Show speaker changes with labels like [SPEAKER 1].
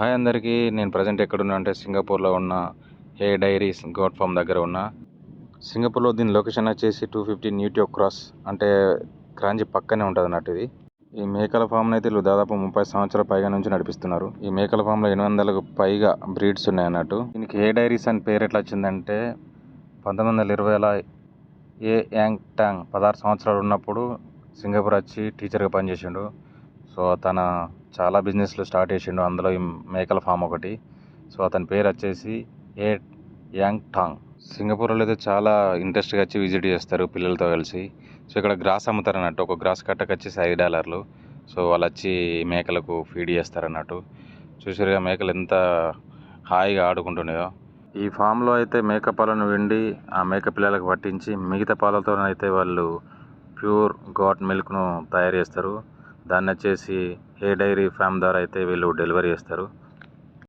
[SPEAKER 1] Hi అందరికీ నేను present ఎక్కడున్నా అంటే సింగపూర్లో ఉన్న. హే డైరీస్ గోట్ ఫామ్ దగ్గర ఉన్న. సింగపూర్లో దీని లొకేషన్ వచ్చేసి టూ ఫిఫ్టీ న్యూటియో క్రాస్ అంటే క్రాంచి పక్కనే ఉంటుంది అన్నట్టు ఇది. ఈ మేకల ఫామ్ని అయితే వీళ్ళు దాదాపు ముప్పై సంవత్సరాల పైగా నుంచి నడిపిస్తున్నారు. ఈ మేకల ఫామ్లో ఎనిమిది వందలకు పైగా బ్రీడ్స్ ఉన్నాయి అన్నట్టు దీనికి హే డైరీస్ అని పేరు ఎట్లా వచ్చిందంటే పంతొమ్మిది వందల ఇరవైల ఏ యాంగ్ టాంగ్ పదహారు సంవత్సరాలు ఉన్నప్పుడు సింగపూర్ వచ్చి టీచర్గా పనిచేసిండు. సో తన చాలా బిజినెస్లు స్టార్ట్ చేసిండు. అందులో ఈ మేకల ఫామ్ ఒకటి. సో అతని పేరు వచ్చేసి ఏ యాంగ్ టాంగ్ సింగపూర్లో అయితే చాలా ఇంట్రెస్ట్గా వచ్చి విజిట్ చేస్తారు పిల్లలతో కలిసి. సో ఇక్కడ గ్రాస్ అమ్ముతారు అన్నట్టు ఒక గ్రాస్ కట్టకు వచ్చేసి ఐదు డాలర్లు. సో వాళ్ళు వచ్చి మేకలకు ఫీడ్ చేస్తారు అన్నట్టు చూసారుగా మేకలు ఎంత హాయిగా ఆడుకుంటున్నాయో ఈ ఫామ్లో అయితే మేక పాలను వెండి ఆ మేక పిల్లలకు పట్టించి మిగతా పాలతో అయితే వాళ్ళు ప్యూర్ గాట్ మిల్క్ను తయారు చేస్తారు. దాన్ని వచ్చేసి హే డైరీ ఫామ్ ద్వారా అయితే వీళ్ళు డెలివరీ చేస్తారు.